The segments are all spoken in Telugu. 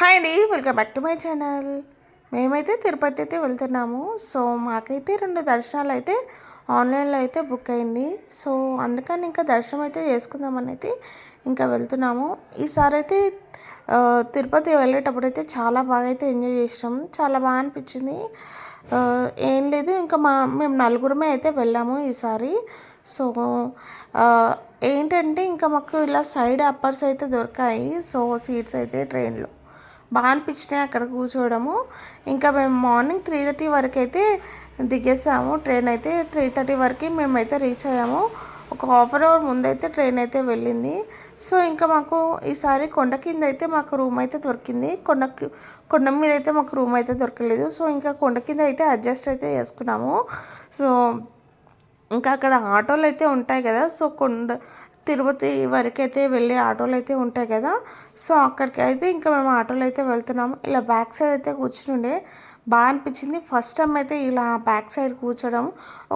హాయ్ అండి welcome back to my channel. మేమైతే తిరుపతి అయితే వెళ్తున్నాము. సో మాకైతే రెండు దర్శనాలు అయితే ఆన్లైన్లో అయితే బుక్ అయింది. సో అందుకని ఇంకా దర్శనం అయితే చేసుకుందామని అయితే ఇంకా వెళ్తున్నాము. ఈసారి అయితే తిరుపతి వెళ్ళేటప్పుడు అయితే చాలా బాగా అయితే ఎంజాయ్ చేసినాం. చాలా బాగా అనిపించింది. ఏం లేదు ఇంకా మా మేము నలుగురమే అయితే వెళ్ళాము ఈసారి. సో ఏంటంటే ఇంకా మాకు ఇలా సైడ్ అప్పర్స్ అయితే దొరికాయి. సో సీట్స్ అయితే ట్రైన్లో. బాగా అనిపించినాయి అక్కడ కూర్చోవడము. ఇంకా మేము మార్నింగ్ త్రీ థర్టీ వరకు అయితే దిగేసాము. ట్రైన్ అయితే త్రీ థర్టీ వరకు మేమైతే రీచ్ అయ్యాము. ఒక హాఫ్ అన్ అవర్ ముందైతే ట్రైన్ అయితే వెళ్ళింది. సో ఇంకా మాకు ఈసారి కొండ కింద అయితే మాకు రూమ్ అయితే దొరికింది. కొండ కొండ మీద అయితే మాకు రూమ్ అయితే దొరకలేదు. సో ఇంకా కొండ కింద అయితే అడ్జస్ట్ అయితే చేసుకున్నాము. సో ఇంకా అక్కడ ఆటోలు అయితే ఉంటాయి కదా. సో కొండ తిరుపతి వరకు అయితే వెళ్ళే ఆటోలు అయితే ఉంటాయి కదా. సో అక్కడికి అయితే ఇంకా మేము ఆటోలో అయితే వెళ్తున్నాము. ఇలా బ్యాక్ సైడ్ అయితే కూర్చుని ఉండే బాగా అనిపించింది. ఫస్ట్ టైం అయితే ఇలా బ్యాక్ సైడ్ కూర్చోడం.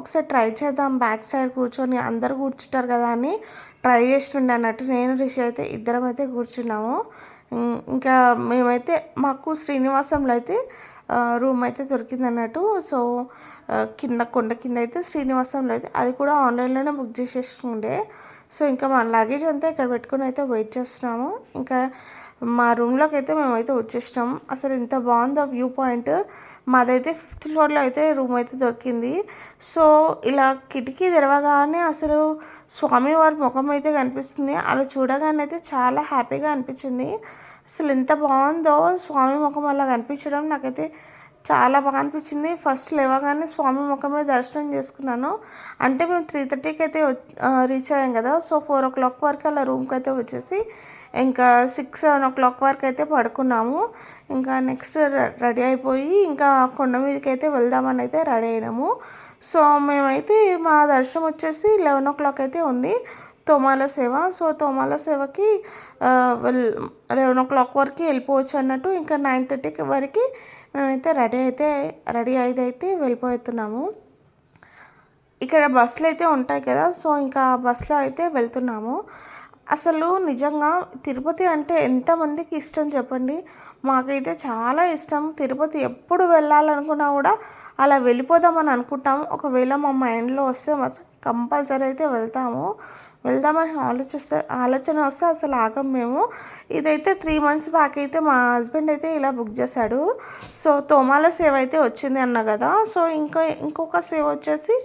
ఒకసారి ట్రై చేద్దాం. బ్యాక్ సైడ్ కూర్చొని అందరు కూర్చుంటారు కదా అని ట్రై చేస్తుండే అన్నట్టు. నేను రిషి అయితే ఇద్దరం అయితే కూర్చున్నాము. ఇంకా మేమైతే మాకు శ్రీనివాసంలో అయితే రూమ్ అయితే దొరికింది అన్నట్టు సో కింద కొండ కింద అయితే శ్రీనివాసంలో అయితే అది కూడా ఆన్లైన్లోనే బుక్ చేసేస్తుండే సో ఇంకా మన లగేజ్ అంతా ఇక్కడ పెట్టుకుని అయితే వెయిట్ చేస్తున్నాము. ఇంకా మా రూమ్లోకి అయితే మేమైతే వచ్చేసినాం. అసలు ఎంత బాగుందో వ్యూ పాయింట్. మాదైతే ఫిఫ్త్ ఫ్లోర్లో అయితే రూమ్ అయితే దొరికింది. సో ఇలా కిటికీ తెరవగానే అసలు స్వామివారి ముఖం అయితే కనిపిస్తుంది. అలా చూడగానే అయితే చాలా హ్యాపీగా అనిపించింది. అసలు ఎంత బాగుందో స్వామి ముఖం అలా కనిపించడం నాకైతే చాలా బాగా అనిపించింది. ఫస్ట్ లేవగానే స్వామి ముఖమే దర్శనం చేసుకున్నాను. అంటే మేము త్రీ థర్టీకి అయితే రీచ్ అయ్యాం కదా. సో ఫోర్ ఓ క్లాక్ వరకు అలా రూమ్కి అయితే వచ్చేసి ఇంకా సిక్స్ సెవెన్ ఓ క్లాక్ వరకు అయితే పడుకున్నాము. ఇంకా నెక్స్ట్ రెడీ అయిపోయి ఇంకా కొండ మీదకి అయితే వెళ్దామని అయితే రెడీ అయినాము. సో మేమైతే మా దర్శనం వచ్చేసి లెవెన్ ఓ క్లాక్ అయితే ఉంది. తోమాల సేవ. సో తోమాల సేవకి వెల్ లెవెన్ ఓ క్లాక్ వరకు వెళ్ళిపోవచ్చు అన్నట్టు ఇంకా నైన్ థర్టీకి వరకు మేమైతే రెడీ అయితే రెడీ అయితే అయితే వెళ్ళిపోతున్నాము. ఇక్కడ బస్సులు అయితే ఉంటాయి కదా. సో ఇంకా బస్సులో అయితే వెళ్తున్నాము. అసలు నిజంగా తిరుపతి అంటే ఎంతమందికి ఇష్టం చెప్పండి? మాకైతే చాలా ఇష్టం. తిరుపతి ఎప్పుడు వెళ్ళాలనుకున్నా కూడా అలా వెళ్ళిపోదామని అనుకుంటాము. ఒకవేళ మా మైండ్లో వస్తే మాత్రం కంపల్సరీ అయితే వెళ్తాము. వెళ్దామని ఆలోచిస్తే ఆలోచన వస్తే అసలు ఆగం మేము. ఇదైతే త్రీ మంత్స్ బ్యాక్ అయితే మా హస్బెండ్ అయితే ఇలా బుక్ చేశాడు. సో తోమాల సేవ అయితే వచ్చింది అన్న కదా. సో ఇంకా ఇంకొక సేవ వచ్చేసి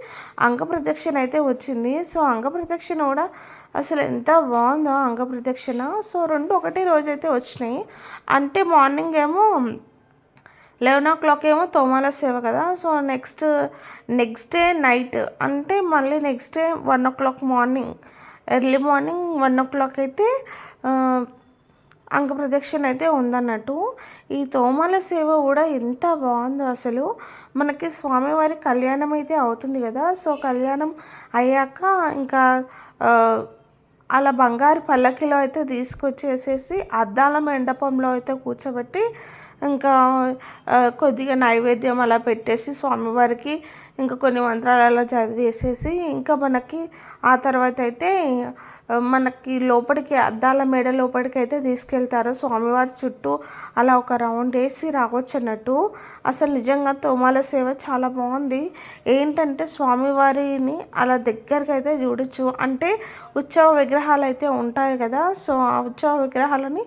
అంగ ప్రదక్షిణ అయితే వచ్చింది. సో అంగ ప్రదక్షిణ కూడా అసలు ఎంత బాగుందో అంగ ప్రదక్షిణ. సో రెండు ఒకటే రోజు అయితే వచ్చినాయి. అంటే మార్నింగ్ ఏమో లెవెన్ ఓ క్లాక్ ఏమో తోమాల సేవ కదా. So next next day night అంటే మళ్ళీ next day one o'clock morning early morning one o'clock అయితే ఆ, అంగ ప్రదక్షిణ అయితే ఉందన్నట్టు. ఈ తోమాల సేవ కూడా ఎంత బాగుందో అసలు. మనకి స్వామివారి కళ్యాణం అయితే అవుతుంది కదా. సో కళ్యాణం అయ్యాక ఇంకా అలా బంగారు పల్లకిలో అయితే తీసుకొచ్చేసేసి అద్దాల మండపంలో అయితే కూర్చోబెట్టి ఇంకా కొద్దిగా నైవేద్యం అలా పెట్టేసి స్వామివారికి ఇంకా కొన్ని మంత్రాలు అలా చదివేసేసి ఇంకా మనకి ఆ తర్వాత అయితే మనకి లోపలికి అద్దాల మేడ లోపలికి అయితే తీసుకెళ్తారు. స్వామివారి చుట్టూ అలా ఒక రౌండ్ వేసి రావచ్చు అన్నట్టు. అసలు నిజంగా తోమాల సేవ చాలా బాగుంది. ఏంటంటే స్వామివారిని అలా దగ్గరకు అయితే చూడొచ్చు. అంటే ఉత్సవ విగ్రహాలు అయితే ఉంటాయి కదా సో ఆ ఉత్సవ విగ్రహాలని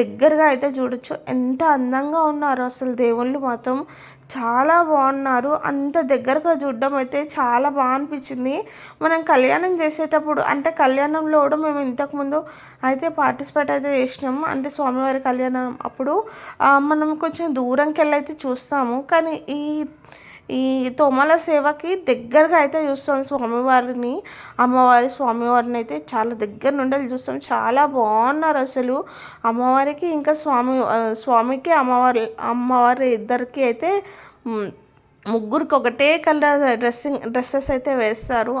దగ్గరగా అయితే చూడొచ్చు. ఎంత అందంగా ఉన్నారు అసలు దేవుళ్ళు మాత్రం. చాలా బాగున్నారు. అంత దగ్గరగా చూడడం అయితే చాలా బాగా అనిపించింది. మనం కళ్యాణం చేసేటప్పుడు అంటే కళ్యాణంలో కూడా మేము ఇంతకుముందు అయితే పార్టిసిపేట్ అయితే చేసినాం. అంటే స్వామివారి కళ్యాణం అప్పుడు మనం కొంచెం దూరంకి వెళ్ళి అయితే చూస్తాము. కానీ ఈ ఈ తోమల సేవకి దగ్గరగా అయితే చూస్తాం స్వామివారిని. అమ్మవారి స్వామివారిని అయితే చాలా దగ్గర నుండి చూస్తాం. చాలా బాగున్నారు అసలు. అమ్మవారికి ఇంకా స్వామి స్వామికి అమ్మవారి అమ్మవారి ఇద్దరికి అయితే ముగ్గురికి ఒకటే కలర్ డ్రెస్సింగ్ డ్రెస్సెస్ అయితే వేస్తారు.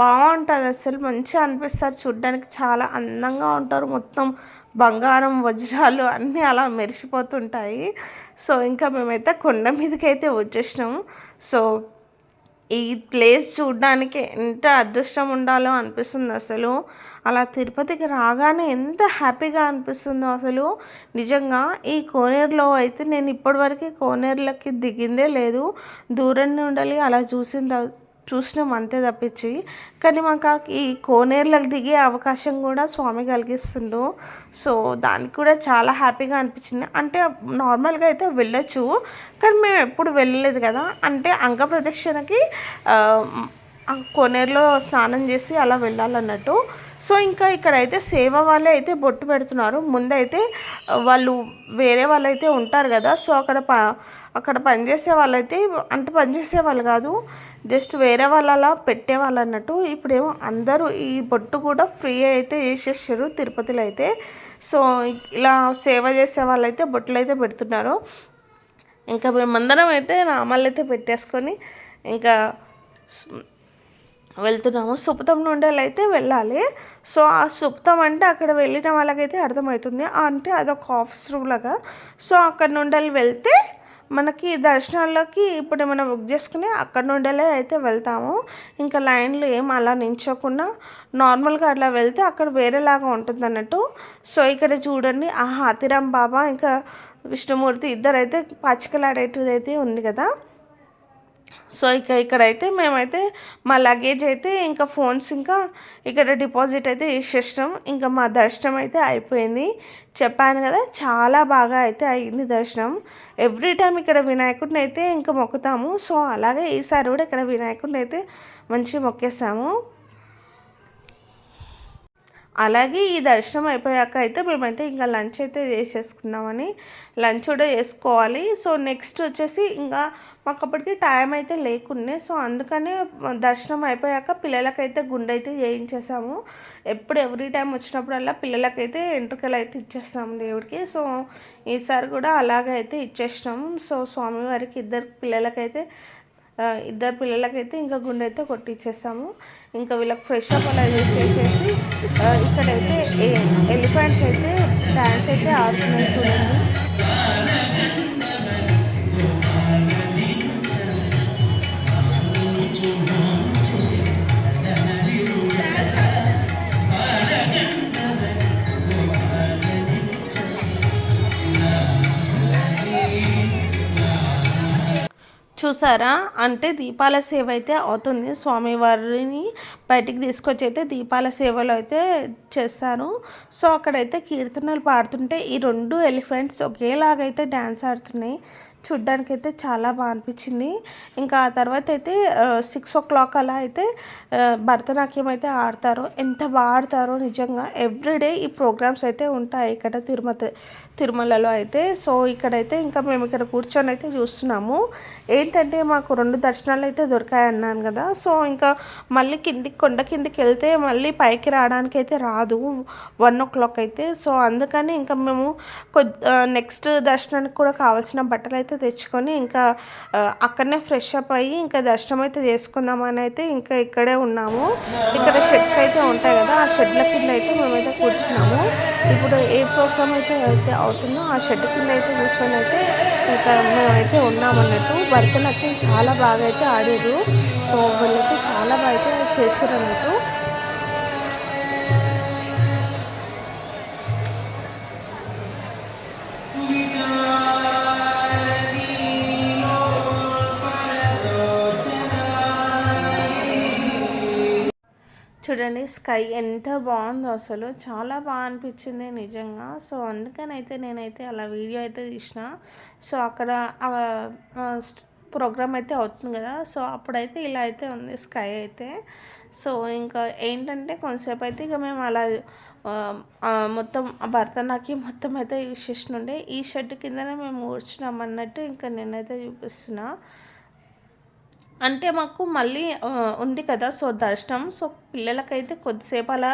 బాగుంటుంది అసలు మంచిగా అనిపిస్తారు. చూడ్డానికి చాలా అందంగా ఉంటారు. మొత్తం బంగారం వజ్రాలు అన్నీ అలా మెరిసిపోతుంటాయి. సో ఇంకా మేమైతే కొండ మీదకి అయితే వచ్చేసినాము సో ఈ ప్లేస్ చూడడానికి ఎంత అదృష్టం ఉండాలో అనిపిస్తుంది అసలు. అలా తిరుపతికి రాగానే ఎంత హ్యాపీగా అనిపిస్తుందో అసలు. నిజంగా ఈ కోనేరులో అయితే నేను ఇప్పటివరకు కోనేరులకి దిగిందే లేదు. దూరం నుండి అలా చూసిన చూసినాం అంతే తప్పించి. కానీ మాకు ఈ కోనేరులకు దిగే అవకాశం కూడా స్వామి కలిగిస్తుండు. సో దానికి కూడా చాలా హ్యాపీగా అనిపించింది. అంటే నార్మల్గా అయితే వెళ్ళొచ్చు. కానీ మేము ఎప్పుడు వెళ్ళలేదు కదా. అంటే అంగ ప్రదక్షిణకి కోనేరులో స్నానం చేసి అలా వెళ్ళాలన్నట్టు. సో ఇంకా ఇక్కడైతే సేవ వాళ్ళే అయితే బొట్టు పెడుతున్నారు. ముందైతే వాళ్ళు వేరే వాళ్ళు అయితే ఉంటారు కదా. సో అక్కడ ప అక్కడ పనిచేసే వాళ్ళైతే అంటే పనిచేసే వాళ్ళు కాదు. జస్ట్ వేరే వాళ్ళలా పెట్టేవాళ్ళు అన్నట్టు ఇప్పుడేమో అందరూ ఈ బొట్టు కూడా ఫ్రీ అయితే వేసేసారు తిరుపతిలో అయితే సో ఇలా సేవ చేసే వాళ్ళైతే బొట్టులు అయితే పెడుతున్నారు. ఇంకా మేమందరం అయితే నామాలు అయితే పెట్టేసుకొని ఇంకా వెళ్తున్నాము. సుప్తం నుండి అయితే వెళ్ళాలి. సో ఆ సుప్తం అంటే అక్కడ వెళ్ళిన వాళ్ళకైతే అర్థమవుతుంది. అంటే అదొక ఆఫీస్ రూమ్ లాగా. సో అక్కడ నుండి వెళ్తే మనకి దర్శనాల్లోకి ఇప్పుడు మనం బుక్ చేసుకుని అక్కడ నుండేలే అయితే వెళ్తాము. ఇంకా లైన్లు ఏం అలా నించోకుండా నార్మల్గా అట్లా వెళ్తే అక్కడ వేరేలాగా ఉంటుంది అన్నట్టు. సో ఇక్కడ చూడండి ఆ హాతిరామ్ బాబా ఇంకా విష్ణుమూర్తి ఇద్దరైతే పచ్చికలాడేటిది అయితే ఉంది కదా. సో ఇక ఇక్కడైతే మేమైతే మా లగేజ్ అయితే ఇంకా ఫోన్స్ ఇంకా ఇక్కడ డిపాజిట్ అయితే ఇచ్చేస్తాం ఇంకా మా దర్శనం అయితే అయిపోయింది. చెప్పాను కదా చాలా బాగా అయితే అయింది దర్శనం. ఎవ్రీ టైం ఇక్కడ వినాయకుడిని అయితే ఇంకా మొక్కుతాము. సో అలాగే ఈసారి కూడా ఇక్కడ వినాయకుడిని అయితే మంచిగా మొక్కేసాము. అలాగే ఈ దర్శనం అయిపోయాక అయితే మేమైతే ఇంకా లంచ్ అయితే చేసేసుకుందామని లంచ్ కూడా చేసుకోవాలి. సో నెక్స్ట్ వచ్చేసి ఇంకా మాకు అప్పటికి టైం అయితే లేకుండే. సో అందుకనే దర్శనం అయిపోయాక పిల్లలకైతే గుండె అయితే చేయించేసాము. ఎప్పుడు ఎవ్రీ టైం వచ్చినప్పుడల్లా పిల్లలకైతే ఎంట్రుకలు అయితే ఇచ్చేస్తాము దేవుడికి. సో ఈసారి కూడా అలాగే అయితే ఇచ్చేసినాము. సో స్వామివారికి ఇద్దరు పిల్లలకైతే ఇద్దరు పిల్లలకైతే ఇంకా గుండె అయితే కొట్టించేసాము ఇంకా వీళ్ళకి ఫ్రెష్ అప్ అలా చేసేసి ఇక్కడైతే ఎలిఫెంట్స్ అయితే డ్యాన్స్ అయితే ఆడుతున్నాయి చూడండి. చూసారా? అంటే దీపాల సేవ అయితే అవుతుంది. స్వామివారిని బయటికి తీసుకొచ్చి అయితే దీపాల సేవలు అయితే చేశాను సో అక్కడైతే కీర్తనలు పాడుతుంటే ఈ రెండు ఎలిఫెంట్స్ ఒకేలాగైతే డ్యాన్స్ ఆడుతున్నాయి. చూడ్డానికి అయితే చాలా బాగా అనిపించింది. ఇంకా ఆ తర్వాత అయితే సిక్స్ ఓ క్లాక్ అలా అయితే భరతనాట్యం అయితే ఆడతారు. ఎంత బాగా ఆడతారో నిజంగా. ఎవ్రీడే ఈ ప్రోగ్రామ్స్ అయితే ఉంటాయి ఇక్కడ తిరుమత తిరుమలలో అయితే. సో ఇక్కడైతే ఇంకా మేము ఇక్కడ కూర్చొని అయితే చూస్తున్నాము. ఏంటంటే మాకు రెండు దర్శనాలు అయితే దొరికాయి అన్నాను కదా. సో ఇంకా మళ్ళీ కిందికి కొండ కిందికి వెళ్తే మళ్ళీ పైకి రావడానికి అయితే రాదు. వన్ ఓ క్లాక్ అయితే. సో అందుకని ఇంకా మేము కొద్ది నెక్స్ట్ దర్శనానికి కూడా కావాల్సిన బట్టలు అయితే తెచ్చుకొని ఇంకా అక్కడనే ఫ్రెష్ అప్ అయ్యి ఇంకా దర్శనం అయితే చేసుకుందామని అయితే ఇంకా ఇక్కడే ఉన్నాము. ఇక్కడ షెడ్స్ అయితే ఉంటాయి కదా ఆ షెడ్ల కింద అయితే మేమైతే కూర్చున్నాము. ఇప్పుడు ఏ ప్రోగ్రామ్ అయితే అయితే అవుతుందో ఆ షెడ్ కింద అయితే కూర్చొని అయితే ఇంకా మేమైతే ఉన్నామన్నట్టు భరతనాట్యం చాలా బాగా అయితే ఆడారు. సో వీళ్ళైతే చాలా బాగా అయితే చేశారు అన్నట్టు. చూడండి స్కై ఎంత బాగుందో అసలు. చాలా బాగా అనిపించింది నిజంగా. సో అందుకని అయితే నేనైతే అలా వీడియో అయితే తీసిన. సో అక్కడ ప్రోగ్రామ్ అయితే అవుతుంది కదా. సో అప్పుడైతే ఇలా అయితే ఉంది స్కై అయితే. సో ఇంకా ఏంటంటే కొంతసేపు అయితే ఇక మేము అలా మొత్తం భరతనాట్యం మొత్తం అయితే యూజ్ చేసినుండే ఈ షర్ట్ కిందనే మేము కూర్చున్నాం అన్నట్టు ఇంకా నేనైతే చూపిస్తున్నా. అంటే మాకు మళ్ళీ ఉంది కదా సో దర్శనం. సో పిల్లలకైతే కొద్దిసేపు అలా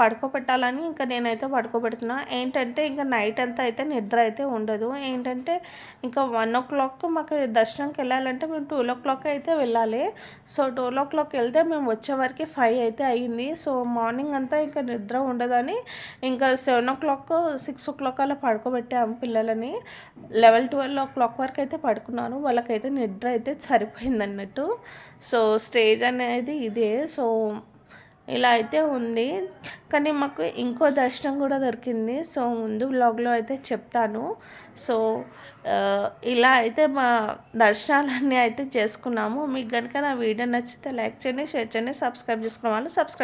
పడుకోబెట్టాలని ఇంకా నేనైతే పడుకోబెడుతున్నా. ఏంటంటే ఇంకా నైట్ అంతా అయితే నిద్ర అయితే ఉండదు. ఏంటంటే ఇంకా వన్ ఓ క్లాక్ మాకు దర్శనంకి వెళ్ళాలంటే మేము టూ ఓ క్లాక్ అయితే వెళ్ళాలి. సో టూ ఓ క్లాక్ వెళ్తే మేము వచ్చేవరకు ఫైవ్ అయితే అయ్యింది సో మార్నింగ్ అంతా ఇంకా నిద్ర ఉండదని ఇంకా seven o'clock six o'clock అలా పడుకోబెట్టాము పిల్లలని. లెవెల్ ట్వెల్వ్ ఓ క్లాక్ వరకు అయితే పడుకున్నాను. వాళ్ళకైతే నిద్ర అయితే సరిపోయింది అన్నట్టు సో స్టేజ్ అనేది ఇదే. సో ఇలా అయితే ఉంది. కానీ మాకు ఇంకో దర్శనం కూడా దొరికింది. సో ముందు బ్లాగ్లో అయితే చెప్తాను. సో ఇలా అయితే మా దర్శనాలన్నీ అయితే చేసుకున్నాము. మీకు కనుక నా వీడియో నచ్చితే లైక్ చేయండి షేర్ చేయండి సబ్స్క్రైబ్ చేసుకున్న వాళ్ళు సబ్స్క్రైబ్